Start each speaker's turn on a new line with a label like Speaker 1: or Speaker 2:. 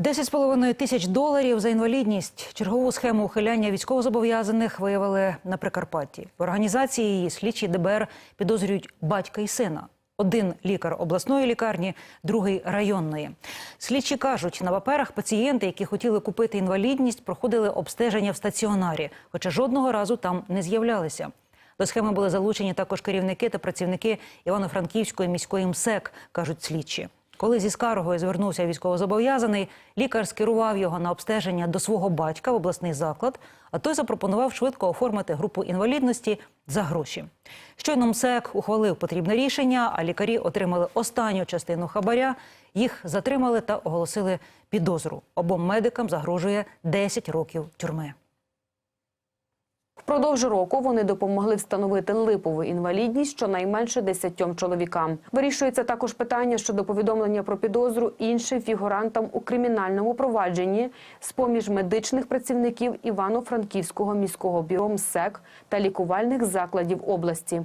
Speaker 1: 10,5 тисяч доларів за інвалідність. Чергову схему ухиляння військовозобов'язаних виявили на Прикарпатті. В організації її слідчі ДБР підозрюють батька і сина. Один лікар обласної лікарні, другий районної. Слідчі кажуть, на паперах пацієнти, які хотіли купити інвалідність, проходили обстеження в стаціонарі, хоча жодного разу там не з'являлися. До схеми були залучені також керівники та працівники Івано-Франківської міської МСЕК, кажуть слідчі. Коли зі скаргою звернувся військовозобов'язаний, лікар скерував його на обстеження до свого батька в обласний заклад, а той запропонував швидко оформити групу інвалідності за гроші. Щойно МСЕК ухвалив потрібне рішення, а лікарі отримали останню частину хабаря. Їх затримали та оголосили підозру. Обом медикам загрожує 10 років тюрми.
Speaker 2: Впродовж року вони допомогли встановити липову інвалідність щонайменше десятьом чоловікам. Вирішується також питання щодо повідомлення про підозру іншим фігурантам у кримінальному провадженні з поміж медичних працівників Івано-Франківського міського бюро МСЕК та лікувальних закладів області.